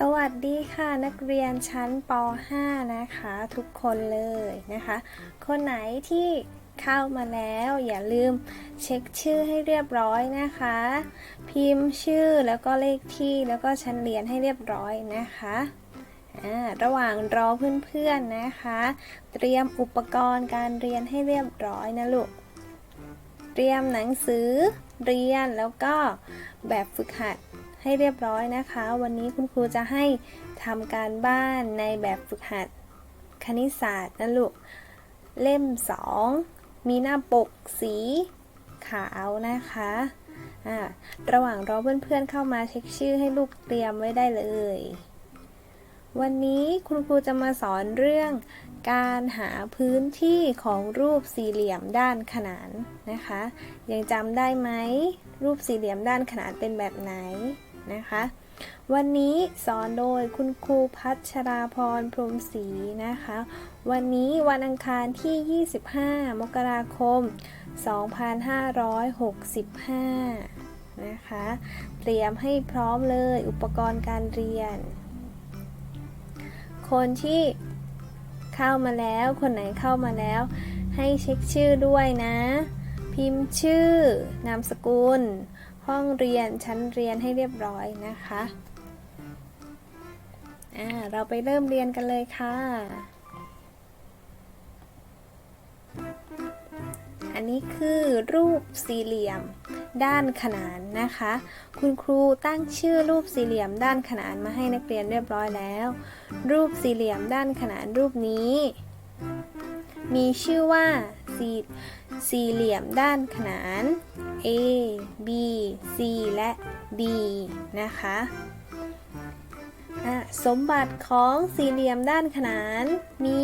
สวัสดีค่ะนักเรียนชั้นป .5 นะคะ ทุกคนเลยนะคะ คนไหนที่เข้ามาแล้วอย่าลืมเช็คชื่อให้เรียบร้อยนะคะ พิมพ์ชื่อแล้วก็เลขที่แล้วก็ชั้นเรียนให้เรียบร้อยนะคะอ่าระหว่างรอเพื่อนๆนะคะ เตรียมอุปกรณ์การเรียนให้เรียบร้อยนะลูก เตรียมหนังสือเรียนแล้วก็แบบฝึกหัด ให้เรียบร้อยนะคะ วันนี้คุณครูจะให้ทำการบ้านในแบบฝึกหัดคณิตศาสตร์นะลูก เล่ม 2 มีหน้าปกสีขาวนะคะอ่าระหว่างรอเพื่อนๆเข้ามาเช็คชื่อให้ลูกเตรียมไว้ได้เลย วันนี้คุณครูจะมาสอนเรื่องการหาพื้นที่ของรูปสี่เหลี่ยมด้านขนานนะคะ ยังจำได้ไหม รูปสี่เหลี่ยมด้านขนานเป็นแบบไหน นะคะ วันนี้สอนโดยคุณครูพัชราพรพรมศรีนะคะ วันนี้วันอังคารที่ 25 มกราคม 2565 นะคะ เตรียมให้พร้อมเลยอุปกรณ์การเรียน คนที่เข้ามาแล้วคนไหนเข้ามาแล้วให้เช็คชื่อด้วยนะ พิมพ์ชื่อนามสกุล ห้องเรียนชั้นเรียนให้เรียบร้อยนะคะอ่าเราไปเริ่มเรียนกันเลยค่ะ อันนี้คือรูปสี่เหลี่ยมด้านขนานนะคะ คุณครูตั้งชื่อรูปสี่เหลี่ยมด้านขนานมาให้นักเรียนเรียบร้อยแล้ว รูปสี่เหลี่ยมด้านขนานรูปนี้ มีชื่อว่าสี่สี่เหลี่ยมด้านขนาน A B C และ D นะคะสมบัติของสี่เหลี่ยมด้านขนานมี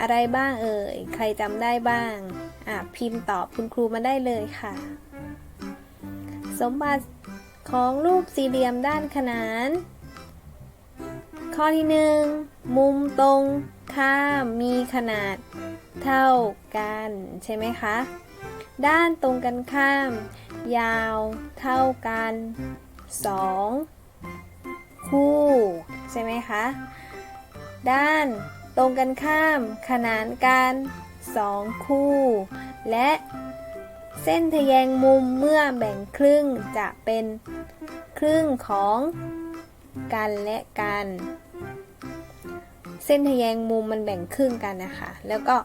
อะไรบ้างเอ่ย ใครจำได้บ้างอะพิมพ์ตอบคุณครูมาได้เลยค่ะ สมบัติของรูปสี่เหลี่ยมด้านขนาน ข้อที่หนึ่งมุมตรง ข้ามมีขนาดเท่ากันใช่ไหมคะ ด้านตรงกันข้าม ยาวเท่ากันสองคู่ ใช่ไหมคะ ด้านตรงกันข้าม ขนานกันสองคู่ และเส้นทะแยงมุมเมื่อแบ่งครึ่งจะเป็นครึ่งของกันและกัน เส้นทแยงมุมมันแบ่งครึ่งกันนะคะ แล้วก็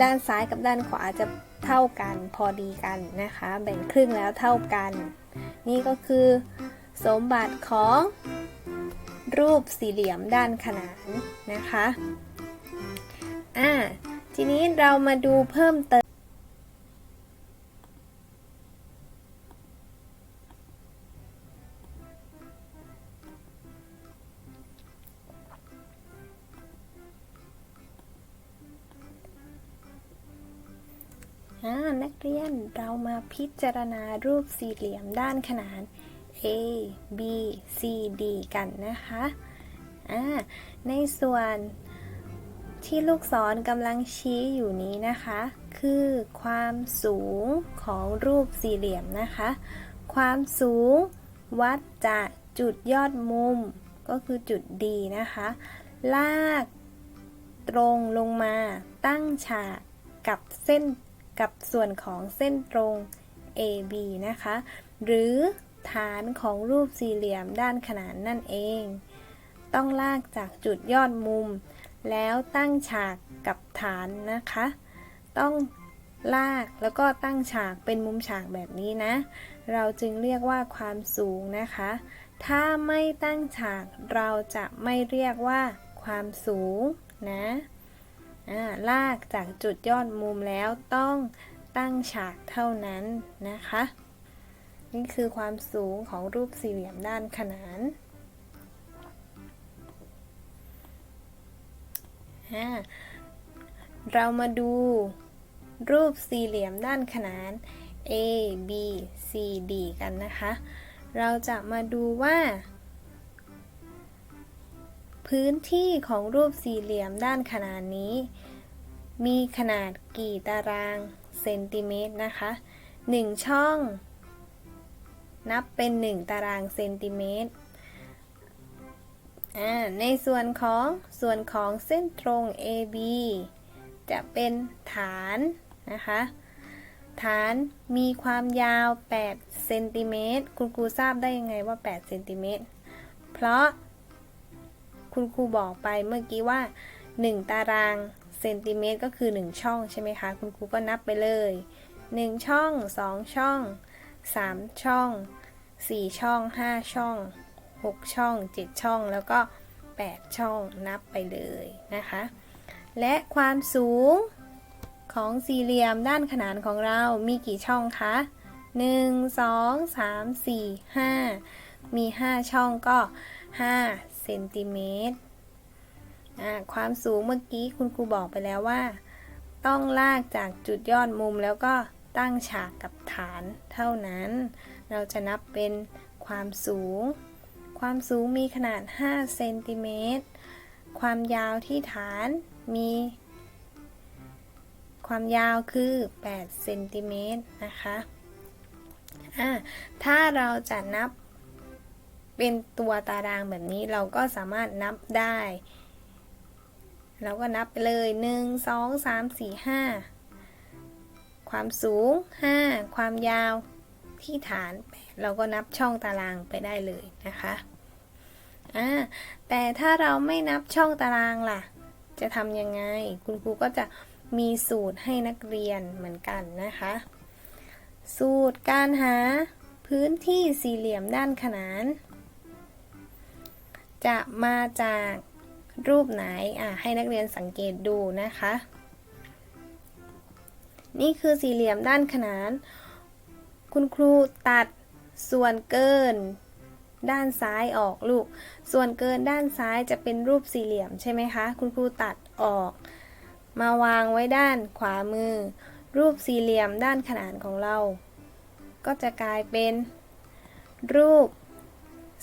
ด้านซ้ายกับด้านขวาจะเท่ากันพอดีกันนะคะ แบ่งครึ่งแล้วเท่ากัน นี่ก็คือสมบัติของรูปสี่เหลี่ยมด้านขนานนะคะ อ่า ทีนี้เรามาดูเพิ่มเติม นักเรียนเรามาพิจารณารูปสี่เหลี่ยมด้านขนาน A B C D กันนะคะในส่วนที่ลูกศรกำลังชี้อยู่นี้นะคะ คือความสูงของรูปสี่เหลี่ยมนะคะ ความสูงวัดจากจุดยอดมุมก็คือจุด D นะคะ ลากตรงลงมาตั้งฉากกับเส้น กับส่วนของเส้นตรง AB นะคะ หรือฐานของรูปสี่เหลี่ยมด้านขนานนั่นเอง ต้องลากจากจุดยอดมุม แล้วตั้งฉากกับฐานนะคะ ต้องลากแล้วก็ตั้งฉากเป็นมุมฉากแบบนี้นะ เราจึงเรียกว่าความสูงนะคะ ถ้าไม่ตั้งฉากเราจะไม่เรียกว่าความสูงนะ ลากจากจุดยอดมุมแล้วต้องตั้งฉากเท่านั้นนะคะ นี่คือความสูงของรูปสี่เหลี่ยมด้านขนานเรามาดูรูปสี่เหลี่ยมด้านขนาน A B C D กันนะคะ เราจะมาดูว่า พื้นที่ของรูปสี่เหลี่ยมด้านขนานนี้ มีขนาดกี่ตารางเซนติเมตรนะคะ 1 ช่อง นับเป็น 1 ตารางเซนติเมตรอ่าในส่วนของส่วนของเส้นตรง AB จะเป็นฐานนะคะ ฐานมีความยาว8เซนติเมตรคุณครูทราบได้ยังไงว่า8เซนติเมตรเพราะ คุณครูบอกไปเมื่อกี้ว่า 1 ตารางเซนติเมตรก็คือ 1 ช่องใช่ไหมคะ คุณครูก็นับไปเลย 1 ช่อง 2 ช่อง 3 ช่อง 4 ช่อง 5 ช่อง 6 ช่อง 7 ช่องแล้วก็ 8 ช่องนับไปเลยนะคะ และความสูงของสี่เหลี่ยมด้านขนานของเรามีกี่ช่องคะ 1 2 3 4 5 มี 5 ช่องก็ 5 เซนติเมตรความสูงเมื่อกี้คุณครูบอกไปแล้วว่า ต้องลากจากจุดยอดมุมแล้วก็ตั้งฉากกับฐานเท่านั้น เราจะนับเป็นความสูง ความสูงมีขนาด 5 เซนติเมตร ความยาวที่ฐานมี ความยาวคือ 8 เซนติเมตรนะคะ ถ้าเราจะนับ เป็นตัวตารางแบบนี้เราก็สามารถนับได้ เราก็นับไปเลย 1 2 3 4 5 ความสูง 5 ความยาวที่ฐาน เราก็นับช่องตารางไปได้เลยนะคะอ่าแต่ถ้าเราไม่นับช่องตารางล่ะ จะทำยังไง คุณครูก็จะมีสูตรให้นักเรียนเหมือนกันนะคะ สูตรการหาพื้นที่สี่เหลี่ยมด้านขนาน จะมาจากรูปไหนอะให้นักเรียนสังเกตดูนะคะ นี่คือสี่เหลี่ยมด้านขนาน คุณครูตัดส่วนเกินด้านซ้ายออกลูก ส่วนเกินด้านซ้ายจะเป็นรูปสี่เหลี่ยมใช่ไหมคะ คุณครูตัดออก มาวางไว้ด้านขวามือ รูปสี่เหลี่ยมด้านขนานของเรา ก็จะกลายเป็น รูป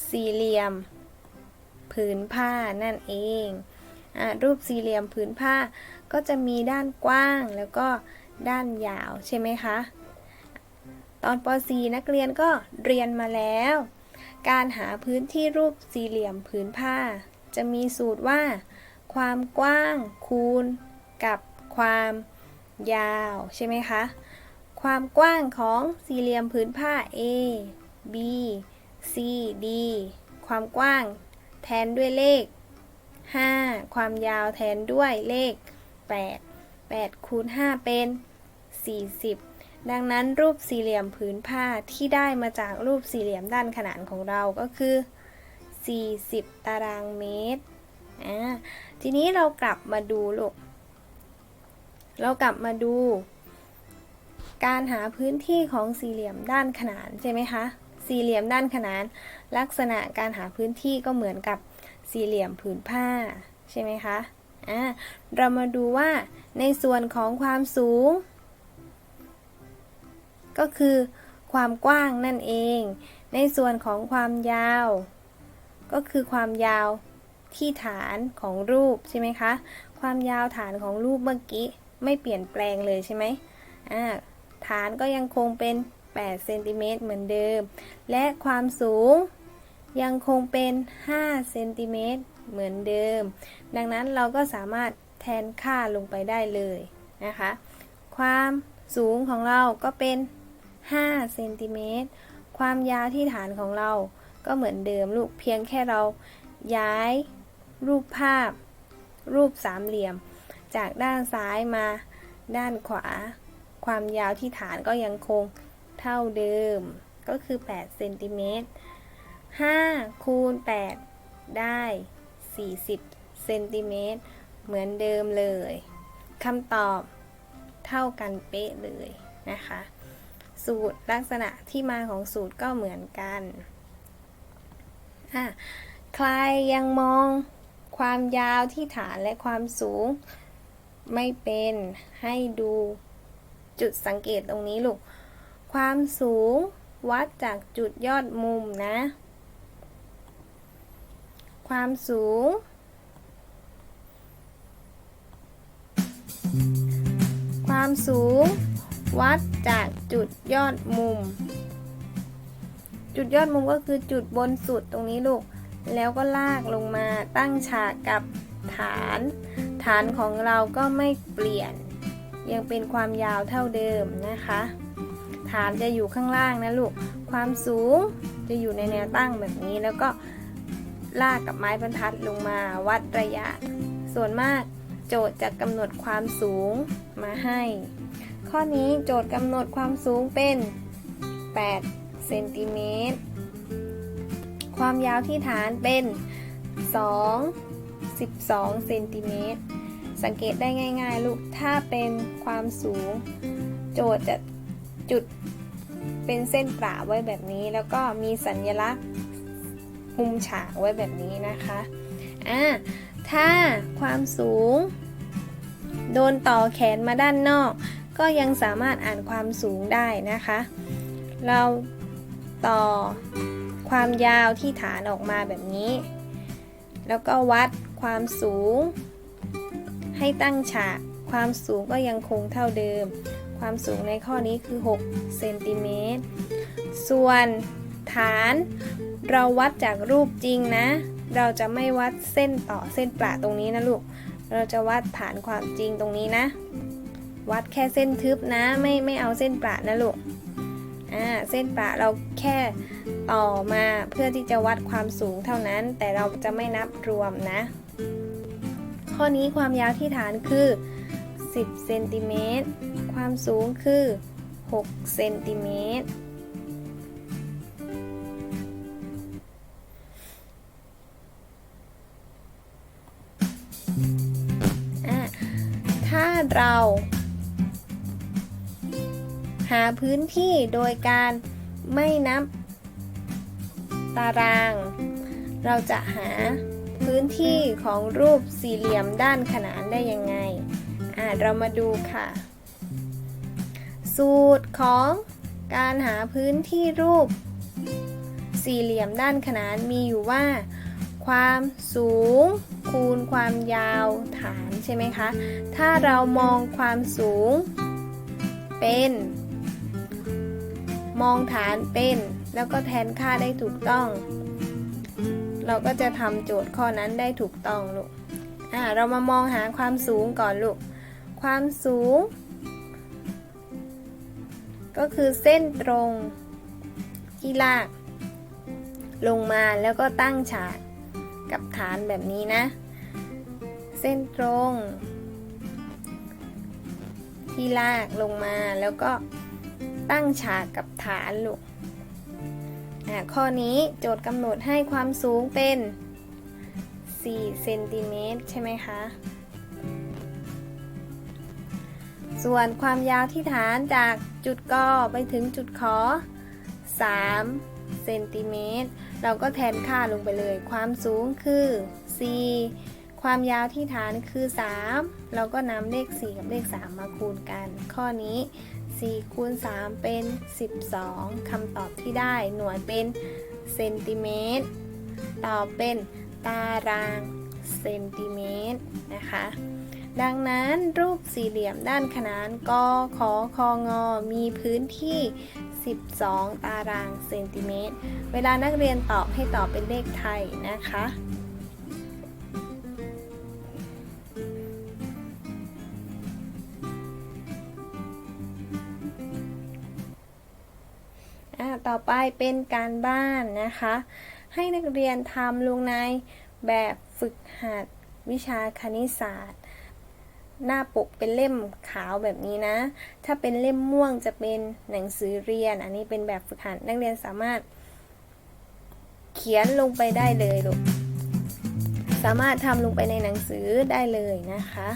สี่เหลี่ยม ผืนผ้านั่นเองอรูปสี่เหลี่ยมผืนผ้าก็จะมีด้านกว้างแล้วก็ด้านยาวใช่ไหมคะ ตอนป .4 นักเรียนก็เรียนมาแล้ว การหาพื้นที่รูปสี่เหลี่ยมผืนผ้า จะมีสูตรว่า ความกว้างคูณ กับความยาวใช่ไหมคะ ความกว้างของสี่เหลี่ยมผืนผ้า A B C D ความกว้าง แทนด้วยเลข 5 ความยาวแทนด้วยเลข 8 8คูณ5เป็น 40 ดังนั้นรูปสี่เหลี่ยมผืนผ้าที่ได้มาจากรูปสี่เหลี่ยมด้านขนานของเราก็คือ 40 ตารางเมตร อ่า ทีนี้เรากลับมาดูลูก เรากลับมาดู การหาพื้นที่ของสี่เหลี่ยมด้านขนานใช่ไหมคะ สี่เหลี่ยมด้านขนาน ลักษณะการหาพื้นที่ก็เหมือนกับสี่เหลี่ยมผืนผ้าใช่ไหมคะอ่าเรามาดูว่าในส่วนของความสูง ก็คือความกว้างนั่นเอง ในส่วนของความยาว ก็คือความยาวที่ฐานของรูปใช่ไหมคะ ความยาวฐานของรูปเมื่อกี้ไม่เปลี่ยนแปลงเลยใช่ไหมอ่าฐานก็ยังคงเป็น 8เซนติเมตรเหมือนเดิม และความสูงยังคงเป็น5เซนติเมตรเหมือนเดิม ดังนั้นเราก็สามารถแทนค่าลงไปได้เลยนะคะ ความสูงของเราก็เป็น5เซนติเมตร ความยาวที่ฐานของเราก็เหมือนเดิมลูกเพียงแค่เราย้ายรูปภาพ รูปสามเหลี่ยม จากด้านซ้ายมาด้านขวา ความยาวที่ฐานก็ยังคง เท่าเดิม ก็คือ8เซนติเมตร5คูณ8ได้ 40เซนติเมตรเหมือนเดิมเลยคำตอบเท่ากันเป๊ะเลยนะคะ สูตรลักษณะที่มาของสูตรก็เหมือนกันอะใครยังมองความยาวที่ฐานและความสูงไม่เป็นให้ดูจุดสังเกตตรงนี้ลูก ความสูงวัดจากจุดยอดมุมนะ ความสูง ความสูง วัดจากจุดยอดมุม จุดยอดมุมก็คือจุดบนสุดตรงนี้ลูก แล้วก็ลากลงมาตั้งฉากกับฐาน ฐานของเราก็ไม่เปลี่ยน ยังเป็นความยาวเท่าเดิมนะคะ ฐานจะอยู่ข้างล่างนะลูก ความสูงจะอยู่ในแนวตั้งแบบนี้ แล้วก็ลากกับไม้บรรทัดลงมาวัดระยะ ส่วนมากโจทย์จะกำหนดความสูงมาให้ ข้อนี้โจทย์กำหนดความสูงเป็น 8 เซนติเมตร ความยาวที่ฐานเป็น 2 12 เซนติเมตร สังเกตได้ง่าย ๆ ลูก ถ้าเป็นความสูง โจทย์จะ จุดเป็นเส้นประไว้แบบนี้ แล้วก็มีสัญลักษณ์มุมฉากไว้แบบนี้นะคะอ่าถ้าความสูง โดนต่อแขนมาด้านนอก ก็ยังสามารถอ่านความสูงได้นะคะ เราต่อความยาวที่ฐานออกมาแบบนี้ แล้วก็วัดความสูง ให้ตั้งฉาก ความสูงก็ยังคงเท่าเดิม ความสูงในข้อนี้คือ 6 เซนติเมตร ส่วนฐานเราวัดจากรูปจริงนะ เราจะไม่วัดเส้นต่อเส้นประตรงนี้นะลูก เราจะวัดฐานความจริงตรงนี้นะ วัดแค่เส้นทึบนะ ไม่ไม่เอาเส้นประนะลูก อ่า เส้นประเราแค่ต่อมาเพื่อที่จะวัดความสูงเท่านั้น แต่เราจะไม่นับรวมนะ ข้อนี้ความยาวที่ฐานคือ 10เซนติเมตรความสูงคือ6เซนติเมตรถ้าเราหาพื้นที่โดยการไม่นับตาราง เราจะหาพื้นที่ของรูปสี่เหลี่ยมด้านขนานได้ยังไง อะเรามาดูค่ะ สูตรของการหาพื้นที่รูป สี่เหลี่ยมด้านขนานมีอยู่ว่า ความสูง คูณความยาวฐานใช่ไหมคะ ถ้าเรามองความสูง เป็น มองฐานเป็น แล้วก็แทนค่าได้ถูกต้อง เราก็จะทำโจทย์ข้อนั้นได้ถูกต้องลูกอ่าเรามามองหาความสูงก่อนลูก ความสูง ก็คือเส้นตรงที่ลาก ลงมาแล้วก็ตั้งฉากกับฐานแบบนี้นะ เส้นตรง ที่ลากลงมาแล้วก็ตั้งฉากกับฐานลูกอะข้อนี้โจทย์กำหนดให้ความสูงเป็น 4 เซนติเมตรใช่ไหมคะ ส่วนความยาวที่ฐานจากจุดกอไปถึงจุดขอ 3 เซนติเมตร เราก็แทนค่าลงไปเลย ความสูงคือ 4 ความยาวที่ฐานคือ 3 เราก็นำเลข 4 กับเลข 3 มาคูณกัน ข้อนี้ 4 คูณ 3 เป็น 12 คำตอบที่ได้หน่วยเป็นเซนติเมตร ตอบเป็นตารางเซนติเมตรนะคะ ดังนั้นรูปสี่เหลี่ยมด้านขนานกขอคองมีพื้นที่ 12 ตารางเซนติเมตร เวลานักเรียนตอบให้ตอบเป็นเลขไทยนะคะต่อไปเป็นการบ้านนะคะ ให้นักเรียนทำลงในแบบฝึกหัดวิชาคณิตศาสตร์ หน้าปกเป็นเล่มขาวแบบนี้นะ ถ้าเป็นเล่มม่วงจะเป็นหนังสือเรียน อันนี้เป็นแบบฝึกหัดนักเรียนสามารถ เขียนลงไปได้เลยลูกสามารถทำลงไปในหนังสือได้เลยนะคะ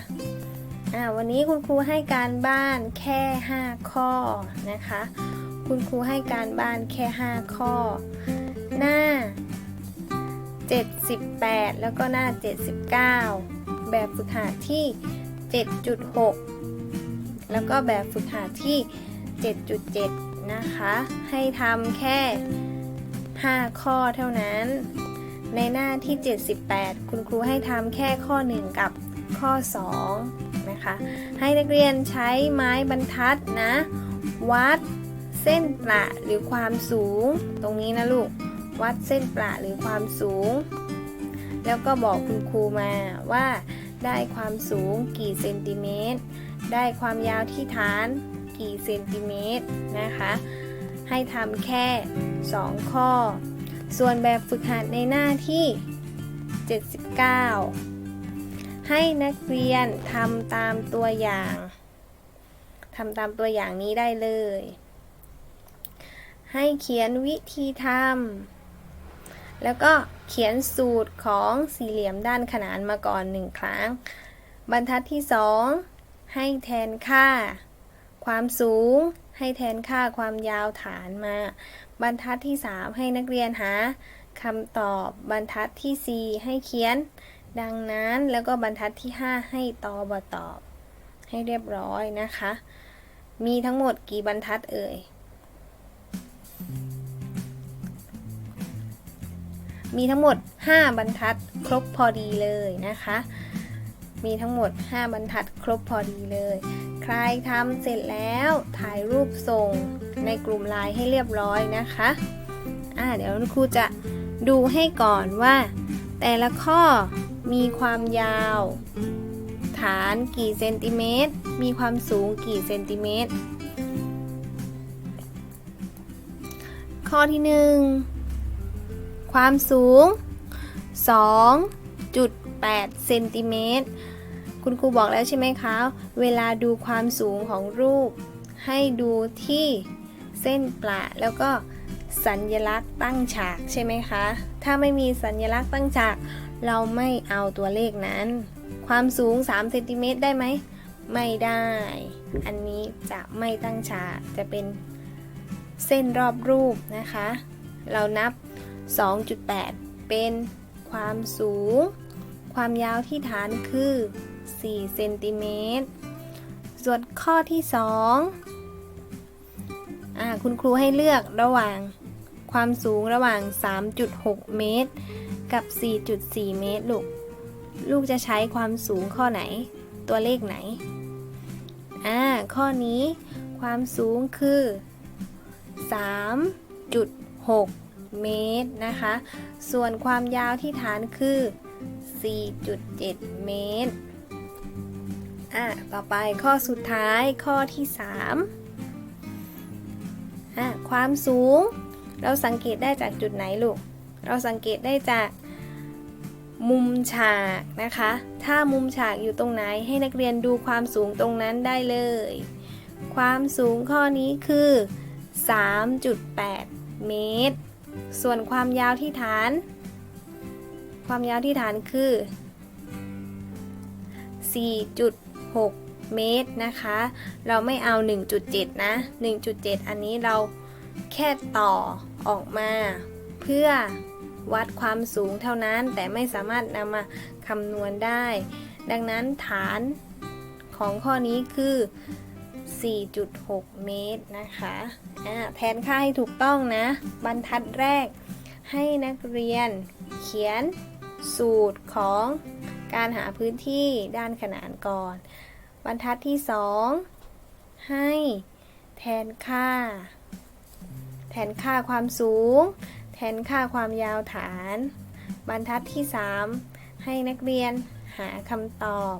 อ่าวันนี้คุณครูให้การบ้านแค่ 5 ข้อนะคะ คุณครูให้การบ้านแค่ 5 ข้อ หน้า 78 แล้วก็หน้า 79 แบบฝึกหัดที่ 7.6 แล้วก็แบบฝึกหัดที่ 7.7 นะคะ ให้ทำแค่ 5 ข้อเท่านั้น ในหน้าที่ 78 คุณครูให้ทำแค่ข้อ 1 กับข้อ 2 นะคะ ให้นักเรียนใช้ไม้บรรทัดนะ วัดเส้นประหรือความสูง ตรงนี้นะลูก วัดเส้นประหรือความสูง แล้วก็บอกคุณครูมาว่า ได้ความสูงกี่เซนติเมตร ได้ความยาวที่ฐานกี่เซนติเมตรนะคะ ให้ทำแค่ 2 ข้อ ส่วนแบบฝึกหัดในหน้าที่ 79 ให้นักเรียนทำตามตัวอย่างทำตามตัวอย่างนี้ได้เลย ให้เขียนวิธีทำ แล้วก็เขียนสูตรของสี่เหลี่ยมด้านขนานมาก่อนหนึ่งครั้ง บรรทัดที่ 2 ให้แทนค่า ความสูง ให้แทนค่าความยาวฐานมา บรรทัดที่ 3 ให้นักเรียนหาคำตอบบรรทัดที่ 4 ให้เขียน ดังนั้นแล้วก็บรรทัดที่ 5 ให้ตอบตอบ ให้เรียบร้อยนะคะ มีทั้งหมดกี่บรรทัดเอ่ย มีทั้งหมด 5 บรรทัดครบพอดีเลยนะคะ มีทั้งหมด 5 บรรทัดครบพอดีเลย ใครทำเสร็จแล้วถ่ายรูปส่งในกลุ่มไลน์ให้เรียบร้อยนะคะอ่าเดี๋ยวครูจะดูให้ก่อนว่า แต่ละข้อมีความยาว ฐานกี่เซนติเมตร มีความสูงกี่เซนติเมตร ข้อที่1 ความสูง 2.8 เซนติเมตร คุณครูบอกแล้วใช่ไหมคะ เวลาดูความสูงของรูป ให้ดูที่เส้นประแล้วก็สัญญลักษณ์ตั้งฉากใช่ไหมคะ ถ้าไม่มีสัญญลักษณ์ตั้งฉาก เราไม่เอาตัวเลขนั้น ความสูง 3 เซนติเมตรได้ไหม ไม่ได้ อันนี้จะไม่ตั้งฉาก จะเป็นเส้นรอบรูปนะคะ เรานับ 2.8 เป็นความสูง ความยาวที่ฐานคือ 4 เซนติเมตร ส่วนข้อที่ 2อ่าคุณครูให้เลือกระหว่างความสูงระหว่าง 3.6 เมตร กับ 4.4 เมตร ลูก ลูกจะใช้ความสูงข้อไหน ตัวเลขไหน อ่า ข้อนี้ ความสูงคือ 3.6 เมตรนะคะ ส่วนความยาวที่ฐานคือ 4.7 เมตร อะ ต่อไปข้อสุดท้ายข้อที่ 3 อะ ความสูง เราสังเกตได้จากจุดไหนลูก เราสังเกตได้จากมุมฉากนะคะ ถ้ามุมฉากอยู่ตรงไหนให้นักเรียนดูความสูงตรงนั้นได้เลย ความสูงข้อนี้คือ 3.8 เมตร ส่วนความยาวที่ฐาน ความยาวที่ฐานคือ 4.6 เมตรนะคะ เราไม่เอา 1.7 นะ 1.7 อันนี้เราแค่ต่อออกมา เพื่อวัดความสูงเท่านั้น แต่ไม่สามารถนำมาคำนวณได้ ดังนั้นฐานของข้อนี้คือ 4.6 เมตรนะคะะแทนค่าให้ถูกต้องนะ บรรทัดแรก ให้นักเรียนเขียนสูตรของการหาพื้นที่ด้านขนานก่อน บรรทัดที่ 2 ให้แทนค่า แทนค่าความสูง แทนค่าความยาวฐาน บรรทัดที่ 3 ให้นักเรียนหาคำตอบ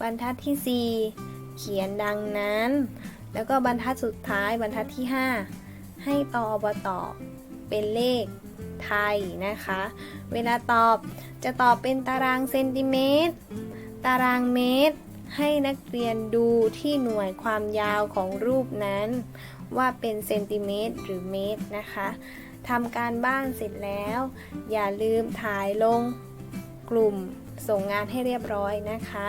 บรรทัดที่ 4 เขียนดังนั้น แล้วก็บรรทัดสุดท้ายบรรทัดที่ 5 ให้ตอบตอบเป็นเลขไทยนะคะ เวลาตอบจะตอบเป็นตารางเซนติเมตร ตารางเมตร ให้นักเรียนดูที่หน่วยความยาวของรูปนั้น ว่าเป็นเซนติเมตรหรือเมตรนะคะทำการบ้านเสร็จแล้ว อย่าลืมถ่ายลงกลุ่มส่งงานให้เรียบร้อยนะคะ